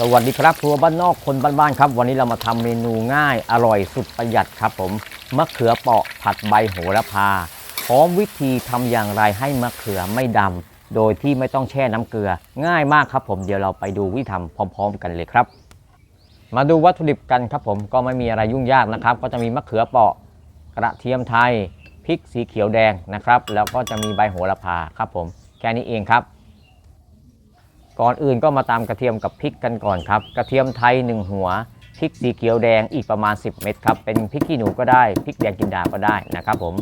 สวัสดีครับครัวบ้านนอกคนบ้านๆครับ วันนี้เรามาทำเมนูง่ายอร่อยสุดประหยัดครับผมมะเขือเปราะผัดใบโหระพาพร้อมวิธีทำอย่างไรให้มะเขือไม่ดำโดยที่ไม่ต้องแช่น้ำเกลือ ง่ายมากครับผมเดี๋ยวเราไปดูวิธีทำพร้อม ๆ กันเลยครับ มาดูวัตถุดิบกันครับผมก็ไม่มีอะไรยุ่งยากนะครับ ก็จะมีมะเขือเปราะกระเทียมไทยพริกสีเขียวแดงนะครับ แล้วก็จะมีใบโหระพาครับผมแค่นี้เองครับ ก่อนอื่นก็มาตามกระเทียมกับพริกกันก่อนครับ กระเทียมไทย 1 หัวพริกสีเขียวแดงอีกประมาณ 10 เม็ดครับ เป็นพริกขี้หนูก็ได้พริกแดงกินดาก็ได้นะครับผม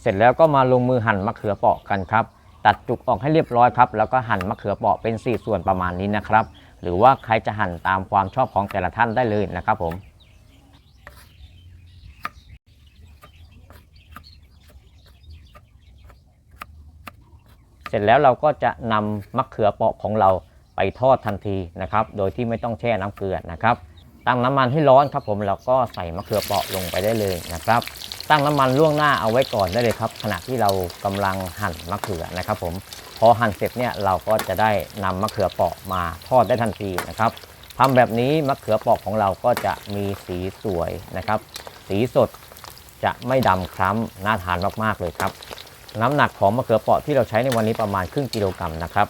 เสร็จแล้วก็มาลงมือหั่นมะเขือเปราะกันครับ ตัดจุกออกให้เรียบร้อยครับ แล้วก็หั่นมะเขือเปราะเป็น 4 ส่วนประมาณนี้นะครับ หรือว่าใครจะหั่นตามความชอบของแต่ละท่านได้เลยนะครับผม เสร็จแล้วเราก็จะนำมะเขือเปราะของเราไปทอดทันทีนะครับ โดยที่ไม่ต้องแช่น้ำเกลือนะครับ ตั้งน้ำมันให้ร้อนครับผมแล้วก็ใส่มะเขือเปราะลงไปได้เลยนะครับ ตั้งน้ำมันล่วงหน้าเอาไว้ก่อนได้เลยครับ ขณะที่เรากำลังหั่นมะเขือนะครับ ผมพอหั่นเสร็จเนี่ยเราก็จะได้นำมะเขือเปราะมาทอดได้ทันทีนะครับทำแบบนี้มะเขือเปราะของเราก็จะมีสีสวยนะครับ สีสดจะไม่ดำคล้ำน่าทานมากๆเลยครับ น้ำหนักของมะเขือเปราะที่เราใช้ในวันนี้ประมาณครึ่งกิโลกรัมนะครับ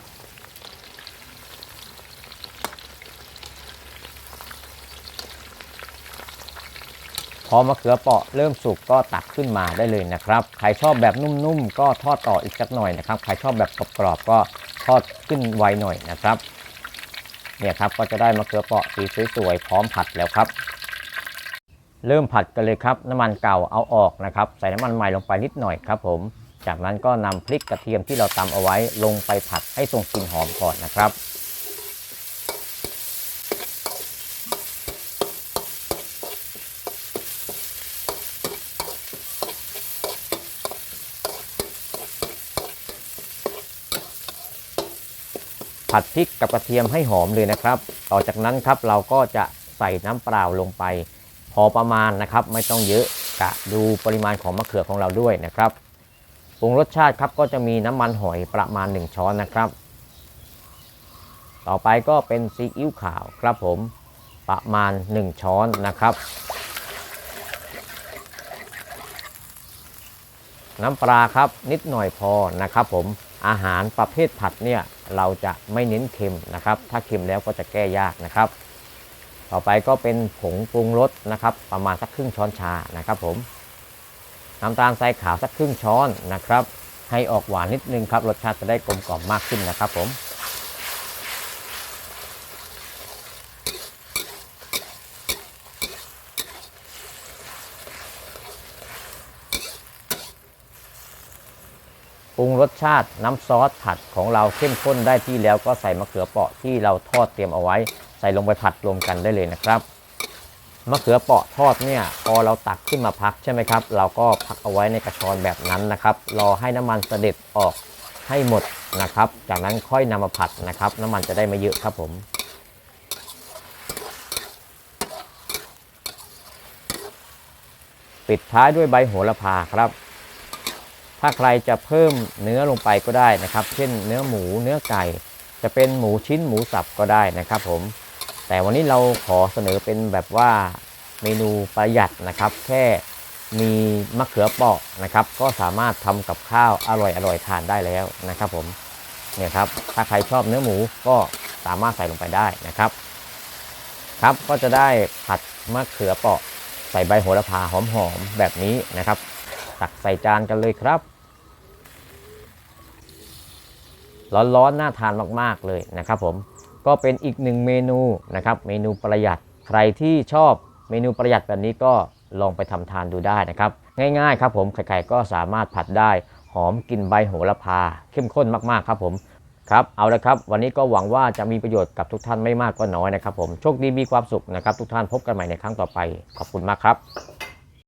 พอมะเขือเปราะเริ่มสุกก็ตักขึ้นมาได้เลยนะครับ ใครชอบแบบนุ่มๆ ก็ทอดต่ออีกสักหน่อยนะครับ ใครชอบแบบกรอบๆก็ทอดขึ้นไวหน่อยนะครับ เนี่ยครับก็จะได้มะเขือเปราะสีสวยๆพร้อมผัดแล้วครับเริ่มผัดกันเลยครับ น้ำมันเก่าเอาออกนะครับ ใส่น้ำมันใหม่ลงไปนิดหน่อยครับผม จากนั้นก็นำพริกกระเทียมที่เราตำเอาไว้ลงไปผัดให้ทรงกลิ่นหอมก่อนนะครับ ผัดพริกกับกระเทียมให้หอมเลยนะครับ ต่อจากนั้นครับเราก็จะใส่น้ำเปล่าลงไป พอประมาณนะครับ ไม่ต้องเยอะกะดูปริมาณของมะเขือของเราด้วยนะครับ ปรุงรสชาติครับก็จะมีน้ำมันหอยประมาณ 1 ช้อนนะครับ ต่อไปก็เป็นซีอิ๊วขาวครับผมประมาณ 1 ช้อนนะครับ น้ำปลาครับนิดหน่อยพอนะครับ ผมอาหารประเภทผัดเนี่ยเราจะไม่เน้นเค็มนะครับ ถ้าเค็มแล้วก็จะแก้ยากนะครับ ต่อไปก็เป็นผงปรุงรสนะครับ ประมาณสักครึ่งช้อนชานะครับผม น้ำตาลทรายขาวสักครึ่งช้อนนะครับ ให้ออกหวานนิดนึงครับ รสชาติจะได้กลมกล่อมมากขึ้นนะครับผมปรุงรสชาติน้ำซอสผัดของเราเข้มข้นได้ที่แล้วก็ใส่มะเขือเปราะที่เราทอดเตรียมเอาไว้ ใส่ลงไปผัดรวมกันได้เลยนะครับ มะเขือเปาะทอดเนี่ยพอเราตักขึ้นมาพักใช่ไหมครับ เราก็พักเอาไว้ในกระชอนแบบนั้นนะครับ รอให้น้ำมันเสด็จออกให้หมดนะครับ จากนั้นค่อยนำมาผัดนะครับ น้ำมันจะได้ไม่เยอะครับผม ปิดท้ายด้วยใบโหระพาครับ ถ้าใครจะเพิ่มเนื้อลงไปก็ได้นะครับ เช่นเนื้อหมูเนื้อไก่ จะเป็นหมูชิ้นหมูสับก็ได้นะครับผม แต่วันนี้เราขอเสนอเป็นแบบว่าเมนูประหยัดนะครับ แค่มีมะเขือเปราะนะครับ ก็สามารถทำกับข้าวอร่อยๆทานได้แล้วนะครับผมเนี่ยครับถ้าใครชอบเนื้อหมูก็สามารถใส่ลงไปได้นะครับ ครับก็จะได้ผัดมะเขือเปราะใส่ใบโหระพาหอมๆแบบนี้นะครับตักใส่จานกันเลยครับร้อนๆน่าทานมากๆเลยนะครับผม ก็เป็นอีกหนึ่งเมนูนะครับเมนูประหยัดใครที่ชอบเมนูประหยัดแบบนี้ก็ลองไปทำทานดูได้นะครับ ง่ายๆครับผมใครๆก็สามารถผัดได้ หอมกลิ่นใบโหระพา เข้มข้นมากๆครับผมครับเอาละครับ วันนี้ก็หวังว่าจะมีประโยชน์กับทุกท่านไม่มากก็น้อยนะครับผมโชคดีมีความสุขนะครับ ทุกท่านพบกันใหม่ในครั้งต่อไป ขอบคุณมากครับ